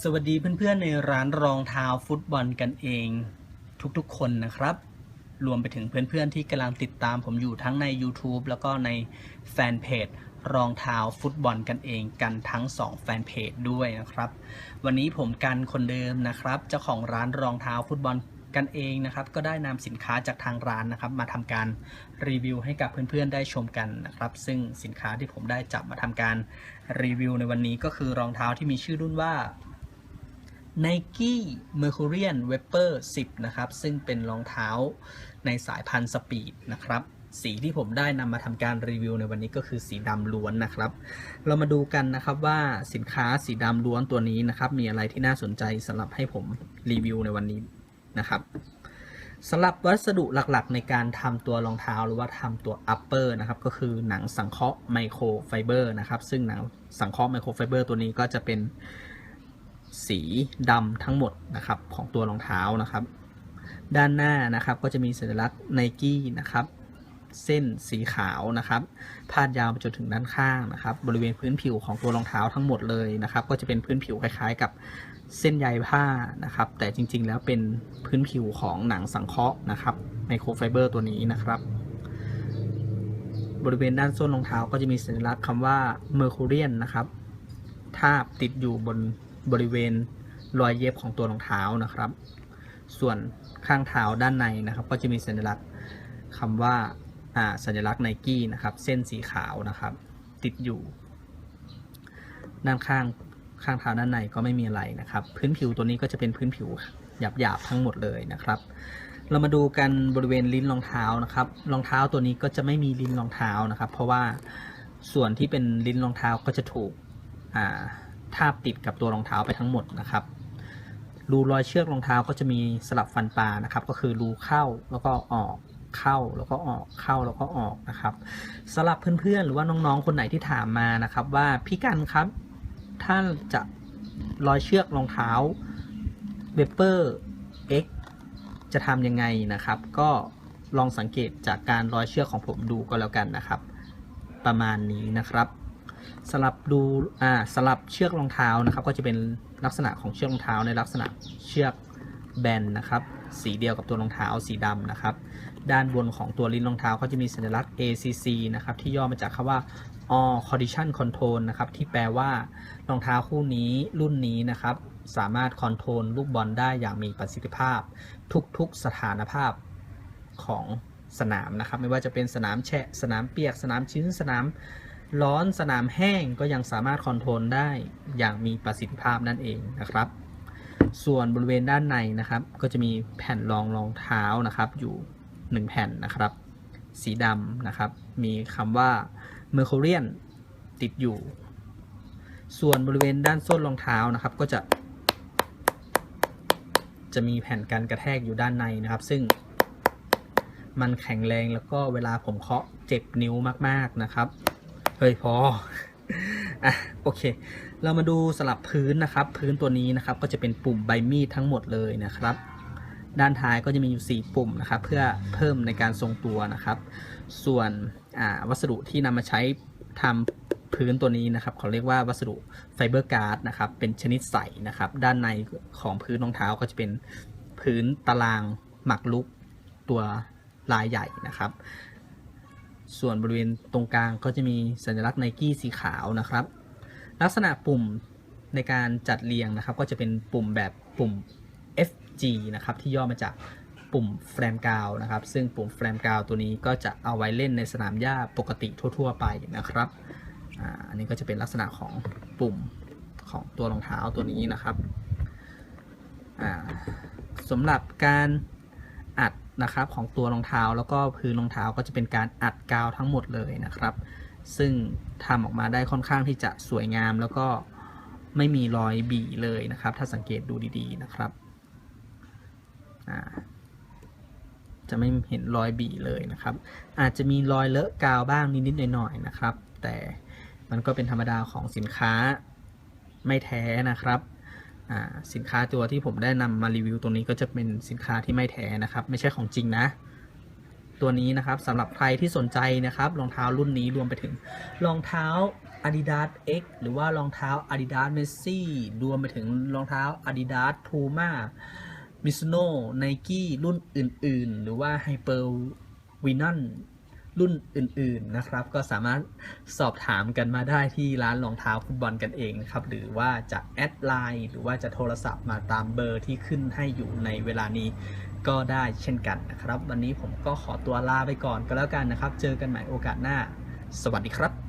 สวัสดีเพื่อนๆในร้านรองเท้าฟุตบอลกันเอง ทุกๆคนนะครับ รวมไปถึงเพื่อนๆที่กำลังติดตามผมอยู่ทั้งใน YouTube แล้วก็ในแฟนเพจรองเท้าฟุตบอลกันเองกันทั้ง 2 แฟนเพจด้วยนะครับ วันนี้ผมกันคนเดิมนะครับ เจ้าของร้านรองเท้าฟุตบอลกันเองนะครับ ก็ได้นำสินค้าจากทางร้านนะครับ มาทำการรีวิวให้กับเพื่อนๆได้ชมกันนะครับ ซึ่งสินค้าที่ผมได้จับมาทำการรีวิวในวันนี้ก็คือรองเท้าที่มีชื่อรุ่นว่า Nike Mercurian Vapor 10 นะครับ ซึ่งเป็นรองเท้าในสายพันธุ์สปีดนะครับ สีที่ผมได้นำมาทำการรีวิวในวันนี้ก็คือสีดำล้วนนะครับ เรามาดูกันนะครับว่าสินค้าสีดำล้วนตัวนี้นะครับ มีอะไรที่น่าสนใจสำหรับให้ผมรีวิวในวันนี้นะครับสำหรับวัสดุหลักๆ ในการทำตัวรองเท้าหรือว่าทำตัว upper นะครับ ก็คือหนังสังเคราะห์ไมโครไฟเบอร์นะครับ ซึ่งหนังสังเคราะห์ไมโครไฟเบอร์ตัวนี้ก็จะเป็น สีดำทั้งหมดนะครับของตัวรองเท้านะครับ ด้านหน้านะครับก็จะมีสัญลักษณ์ Nike นะครับเส้นสีขาวนะครับพาดยาวไปจนถึงด้านข้างนะครับ บริเวณพื้นผิวของตัวรองเท้าทั้งหมดเลยนะครับ ก็จะเป็นพื้นผิวคล้าย ๆ กับเส้นใยผ้านะครับ แต่จริงๆ แล้วเป็นพื้นผิวของหนังสังเคราะห์นะครับไมโครไฟเบอร์ตัวนี้นะครับ บริเวณด้านส้นรองเท้าก็จะมีสัญลักษณ์คำว่า Mercurian นะครับทาบติดอยู่บน บริเวณรอยเย็บของตัวรองเท้านะครับ ส่วนข้างเท้าด้านในนะครับ ก็จะมีสัญลักษณ์คำว่าอ่าสัญลักษณ์ไนกี้นะครับ เส้นสีขาวนะครับ ติดอยู่ ด้านข้างข้างเท้าด้านในก็ไม่มีอะไรนะครับ พื้นผิวตัวนี้ก็จะเป็นพื้นผิวหยาบๆทั้งหมดเลยนะครับ เรามาดูกันบริเวณลิ้นรองเท้านะครับ รองเท้าตัวนี้ก็จะไม่มีลิ้นรองเท้านะครับ เพราะว่าส่วนที่เป็นลิ้นรองเท้าก็จะถูกอ่า ทาบติดกับตัวรองเท้าไปทั้งหมดนะครับรูรอยเชือกรองเท้าก็จะมีสลับฟันปลานะครับ ก็คือรูเข้าแล้วก็ออกเข้าแล้วก็ออกเข้าแล้วก็ออกนะครับสำหรับเพื่อนๆ หรือว่าน้องๆ คนไหนที่ถามมานะครับ ว่าพี่กันครับ ถ้าจะรอยเชือกรองเท้าเวเปอร์ X จะทำยังไงนะครับ ก็ลองสังเกตจากการรอยเชือกของผมดูก็แล้วกันนะครับ ประมาณนี้นะครับ สลับดูอ่าสลับเชือกรองเท้านะครับ ก็จะเป็นลักษณะของเชือกรองเท้าในลักษณะเชือกแบนนะครับ สีเดียวกับตัวรองเท้าสีดำนะครับ ด้านบนของตัวลิ้นรองเท้าก็จะมีสัญลักษณ์ ACC นะครับ ที่ย่อมาจากคำว่า All Condition Control นะครับ ที่แปลว่ารองเท้าคู่นี้รุ่นนี้นะครับ สามารถคอนโทรลลูกบอลได้อย่างมีประสิทธิภาพ ทุกๆสถานภาพของสนามนะครับ ไม่ว่าจะเป็นสนามแฉะสนามเปียกสนามชื้นสนาม ร้อนสนามแห้งก็ยังสามารถคอนโทรลได้อย่างมีประสิทธิภาพนั่นเองนะครับ ส่วนบริเวณด้านในนะครับ ก็จะมีแผ่นรองรองเท้านะครับ อยู่ 1 แผ่นนะครับ สีดำนะครับ มีคำว่า Mercurian ติดอยู่ ส่วนบริเวณด้านส้นรองเท้านะครับ ก็จะ จะมีแผ่นกันกระแทกอยู่ด้านในนะครับ ซึ่งมันแข็งแรงแล้วก็เวลาผมเคาะเจ็บนิ้วมากๆนะครับ ฮ้ยพออะโอเค เรามาดูสลับพื้นนะครับ พื้นตัวนี้นะครับก็จะเป็นปุ่มใบมีดทั้งหมดเลยนะครับ ด้านท้ายก็จะมีอยู่ 4 ปุ่มนะครับ เพื่อเพิ่มในการทรงตัวนะครับ ส่วนวัสดุที่นำมาใช้ทำพื้นตัวนี้นะครับเขาเรียกว่าวัสดุไฟเบอร์การ์ดนะครับ เป็นชนิดใสนะครับ ด้านในของพื้นรองเท้าก็จะเป็นพื้นตารางหมักลุกตัวลายใหญ่นะครับ ส่วนบริเวณตรงกลางก็จะมีสัญลักษณ์ไนกี้สีขาวนะครับ ลักษณะปุ่มในการจัดเรียงนะครับ ก็จะเป็นปุ่มแบบปุ่ม FG นะครับ ที่ย่อมาจากปุ่มแฟรมกาวนะครับ ซึ่งปุ่มแฟรมกาวตัวนี้ก็จะเอาไว้เล่นในสนามหญ้าปกติทั่ว ๆ ไปนะครับอ,อันนี้ก็จะเป็นลักษณะของปุ่มของตัวรองเท้าตัวนี้นะครับสำหรับการ นะครับของตัวรองเท้าแล้วก็พื้นรองเท้าก็จะเป็นการอัดกาวทั้งหมดเลยนะครับ ซึ่งทำออกมาได้ค่อนข้างที่จะสวยงามแล้วก็ไม่มีรอยบีเลยนะครับ ถ้าสังเกตดูดีๆนะครับจะไม่เห็นรอยบีเลยนะครับ อาจจะมีรอยเลอะกาวบ้างนิดๆหน่อยๆนะครับ แต่มันก็เป็นธรรมดาของสินค้าไม่แท้นะครับ สินค้าตัวที่ผมได้นำมารีวิวตรงนี้ก็จะเป็นสินค้าที่ไม่แท้นะครับ ไม่ใช่ของจริงนะ ตัวนี้นะครับสำหรับใครที่สนใจนะครับรองเท้ารุ่นนี้รวมไปถึงรองเท้า Adidas X หรือว่ารองเท้า Adidas Messi รวมไปถึงรองเท้า Adidas Puma Mizuno Nike รุ่นอื่น ๆ หรือว่า Hyper v i n o n รุ่นอื่นๆนะครับ ก็สามารถสอบถามกันมาได้ที่ร้านรองเท้าฟุตบอลกันเองนะครับ หรือว่าจะแอดไลน์หรือว่าจะโทรศัพท์มาตามเบอร์ที่ขึ้นให้อยู่ในเวลานี้ก็ได้เช่นกันนะครับ วันนี้ผมก็ขอตัวลาไปก่อนก็แล้วกันนะครับ เจอกันใหม่โอกาสหน้า สวัสดีครับ